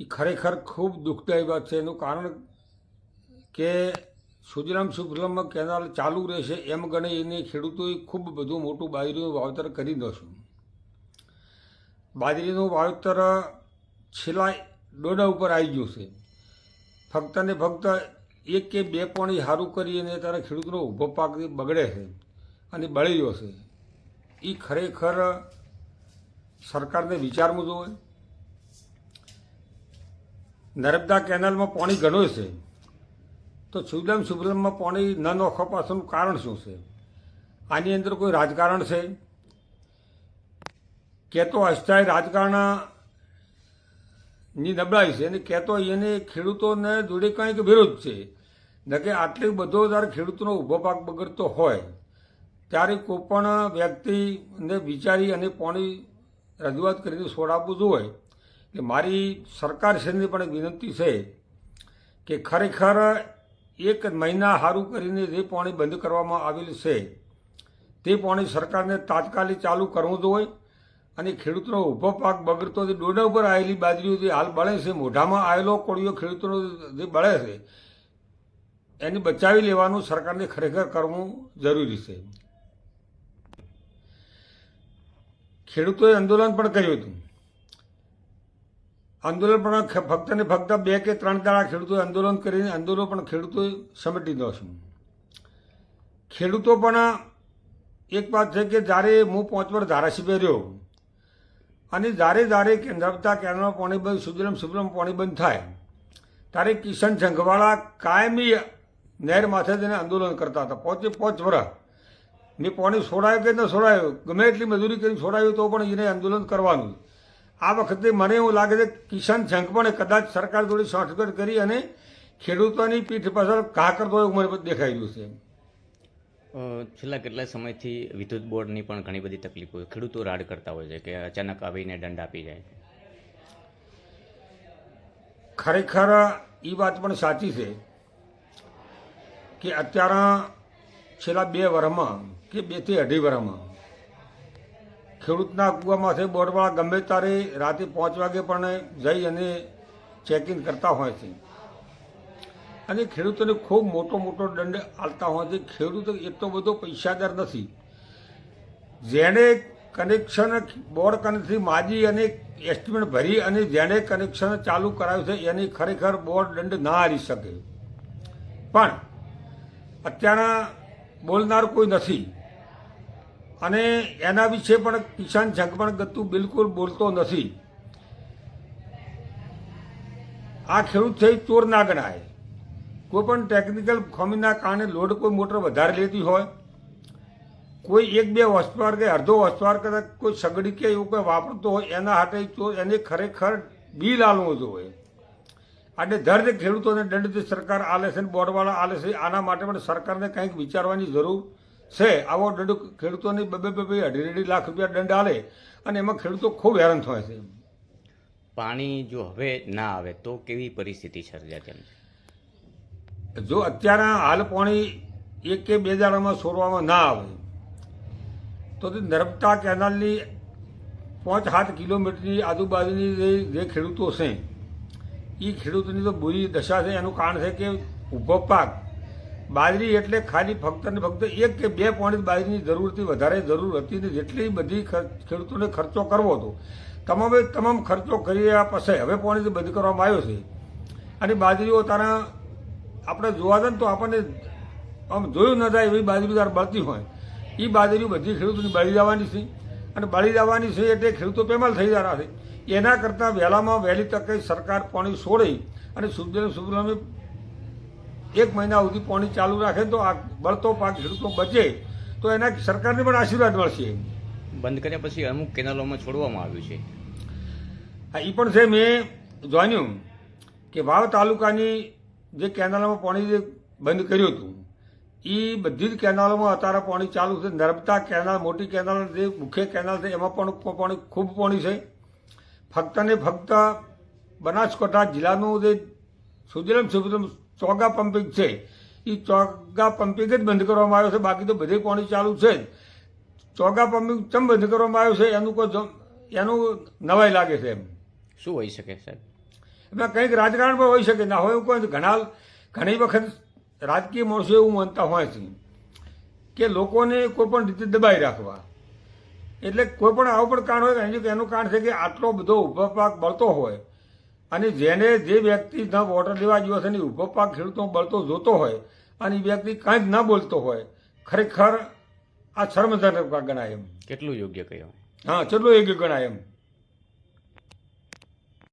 એ ખરેખર ખૂબ દુઃખદાયી વાત છે. એનું કારણ કે સુજરામ સુફલામમાં કેનાલ ચાલુ રહેશે એમ ગણે એને ખેડૂતોએ ખૂબ બધું મોટું બાજરીનું વાવેતર કરી દોશું બાજરીનું વાવેતર છેલ્લા ડોડા ઉપર આવી ગયું છે. ફક્ત ને ફક્ત એક કે બે પાણી સારું કરી અને ત્યારે ખેડૂતનો ઊભો પાક બગડે છે અને બળી રહ્યો છે. એ ખરેખર સરકારને વિચારવું જોઈએ. નર્મદા કેનાલમાં પાણી ઘણું છે. તો સુજલામ સુફલામમાં પાણી ન નોખવા પાછળનું કારણ શું છે? આની અંદર કોઈ રાજકારણ છે? કે તો અસ્થાયી રાજકારણની નબળાઈ છે અને કે તો એને ખેડૂતોને જોડે કંઈક વિરોધ છે. ન કે આટલી બધો જ્યારે ખેડૂતોનો ઊભો પાક બગડતો હોય, ત્યારે કોઈ પણ વ્યક્તિને વિચારી અને પાણી રજૂઆત કરીને છોડાવવું જોઈએ. એટલે મારી સરકાર શ્રીની પણ એક વિનંતી છે કે ખરેખર એક મહિના સારું કરીને જે પાણી બંધ કરવામાં આવેલું છે, તે પાણી સરકારને તાત્કાલિક ચાલુ કરવું જોઈએ અને ખેડૂતનો ઊભો પાક બગડતો જે ડોડા ઉપર આવેલી બાજરીઓ જે હાલ બળે છે, મોઢામાં આવેલો કોળીઓ ખેડૂતોનો જે બળે છે, એને બચાવી લેવાનું સરકારને ખરેખર કરવું જરૂરી છે. ખેડૂતોએ આંદોલન પણ કર્યું હતું. આંદોલન પણ ફક્ત ને ફક્ત બે કે ત્રણ દાડા ખેડૂતોએ આંદોલન કરીને આંદોલન પણ ખેડૂતોએ સમેટી દઈશું ખેડૂતો પણ એક વાત છે કે જ્યારે હું પાંચ વર્ષ ધારાસભ્ય રહ્યો અને જ્યારે જ્યારે કે નર્મદા કેનાલમાં પાણી બંધ સુજલમ સુફલમ પાણી બંધ થાય, ત્યારે કિશન સંઘવાળા કાયમી નહેર માથે જઈને આંદોલન કરતા હતા. પોચે પોચ વર્ષ મેં પાણી છોડાયું કે ન છોડાયું, ગમે એટલી મજૂરી કરીને છોડાયું તો પણ એને આંદોલન કરવાનું. આ વખતે મને એવું લાગે છે કિસાન સંઘ પણ કદાચ સરકાર જોડે શોર્ટકટ કરી અને ખેડૂતોની પીઠ પાછળ ઘા કરતો એવું મને દેખાઈ રહ્યું છે. છેલ્લા કેટલા સમયથી વિદ્યુત બોર્ડની પણ ઘણી બધી તકલીફો ખેડૂતો રાડ કરતા હોય છે કે અચાનક આવીને દંડ આપી જાય. ખરેખર એ વાત પણ સાચી છે કે અત્યારે છેલ્લા બે વર્ષમાં કે બેથી અઢી વર્ષમાં ખેડૂતના કૂવામાંથી બોર્ડવાળા ગમે ત્યારે રાતે પાંચ વાગે પણ જઈ અને ચેકિંગ કરતા હોય છે. અને ખેડૂતોને ખૂબ મોટો મોટો દંડ આપતા હોય છે. ખેડૂતો એટલો બધો પૈસાદાર નથી. જેણે કનેક્શન બોર્ડ કનેક્શનથી માજી અને એસ્ટિમેટ ભરી અને જેણે કનેક્શન ચાલુ કરાવ્યું છે, એની ખરેખર બોર્ડ દંડ ના હારી શકે. પણ અત્યારના બોલનાર કોઈ નથી. અને એના વિશે પણ કિસાન પણ ગતું બિલકુલ બોલતો નથી. આ ખેડૂત થઈ ચોર ના ગણાય. કોઈ પણ ટેકનિકલ ખામીના કારણે લોડ કોઈ મોટર વધારે લેતી હોય, કોઈ એક બે હોસ્પિટલ કે અડધો વસ્તવાર કદાચ કોઈ સગડી કે એવું કોઈ વાપરતો હોય, એના હાટે ચોર એને ખરેખર બિલ આલવું જોઈએ. અને દર્દ ખેડૂતોને દંડ સરકાર આલે છે બોર્ડવાળા આલે છે, આના માટે પણ સરકારને કંઈક વિચારવાની જરૂર છે. આવો દંડ ખેડૂતોની બબે બબે અઢી અઢી લાખ રૂપિયા દંડ આલે અને એમાં ખેડૂતો ખૂબ હેરાન થાય છે. પાણી જો હવે ના આવે તો કેવી પરિસ્થિતિ સર્જાય તેમ? જો અત્યારે હાલ પાણી એક કે બે દાડામાં છોડવામાં ના આવે તો તે નર્મદા કેનાલની પાંચ સાત કિલોમીટરની આજુબાજુની જે જે ખેડૂતો છે એ ખેડૂતોની તો બુરી દશા છે. એનું કારણ છે કે ઊભો પાક બાજરી એટલે ખાલી ફક્ત ને ફક્ત એક કે બે પોઈન્ટ બાજરીની જરૂરથી વધારે જરૂર હતી ને જેટલી બધી ખેડૂતોને ખર્ચો કરવો હતો. તમામે તમામ ખર્ચો કરી રહ્યા પછી હવે પાણીથી બંધ કરવામાં આવ્યો છે. અને બાજરીઓ તારા આપણે જોવા જ તો આપણને આમ જોયું ન થાય એવી બાજરી તાર બળતી હોય. એ બાજરી બધી ખેડૂતોની બળી જવાની છે. અને બળી જવાની છે એટલે ખેડૂતો પેમાલ થઈ જવાના છે. એના કરતાં વહેલામાં વહેલી તકે સરકાર પાણી છોડે અને સુજલ સુબ્રહ્મણ્ય એક મહિના સુધી પાણી ચાલુ રાખે તો આ બળતો પાક ખેડૂતો બચે તો એના સરકારને પણ આશીર્વાદ મળશે. બંધ કર્યા પછી અમુક કેનાલોમાં છોડવામાં આવ્યું છે. હા એ પણ છે મેં જાણ્યું કે વાવ તાલુકાની જે કેનાલોમાં પાણી બંધ કર્યું હતું એ બધી જ કેનાલોમાં અત્યારે પાણી ચાલુ છે. નર્મદા કેનાલ મોટી કેનાલ જે મુખ્ય કેનાલ છે એમાં પણ પાણી ખૂબ પાણી છે. ફક્ત ને ફક્ત બનાસકાંઠા જિલ્લાનું જે સુજલમ સુજલમ ચોગા પંપિંગ છે. એ ચોગા પંપિંગ જ બંધ કરવામાં આવ્યો છે. બાકી તો બધે પાણી ચાલુ છે જ. ચોગા પંપિંગ ચમ બંધ કરવામાં આવ્યો છે? એનું કોઈ એનું નવાઈ લાગે છે એમ. શું હોઈ શકે સાહેબ? એમાં કંઈક રાજકારણ પણ હોઈ શકે. ના હોય એવું કોઈ ઘણા ઘણી વખત રાજકીય માણસો એવું માનતા હોય છે કે લોકોને કોઈ પણ રીતે દબાઈ રાખવા. એટલે કોઈ પણ આવું પણ કારણ હોય એનું- એનું કારણ છે કે આટલો બધો ઊભો પાક બળતો હોય. અને જેને જે વ્યક્તિ ન વોટર લેવા ગયો છે ને ઊભો પાક ખેડૂતો બળતો જોતો હોય અને એ વ્યક્તિ કાંઈ જ ન બોલતો હોય ખરેખર આ શર્મજનક ગણાય એમ. કેટલું યોગ્ય કહેવાય હા ચલો યોગ્ય ગણાય એમ.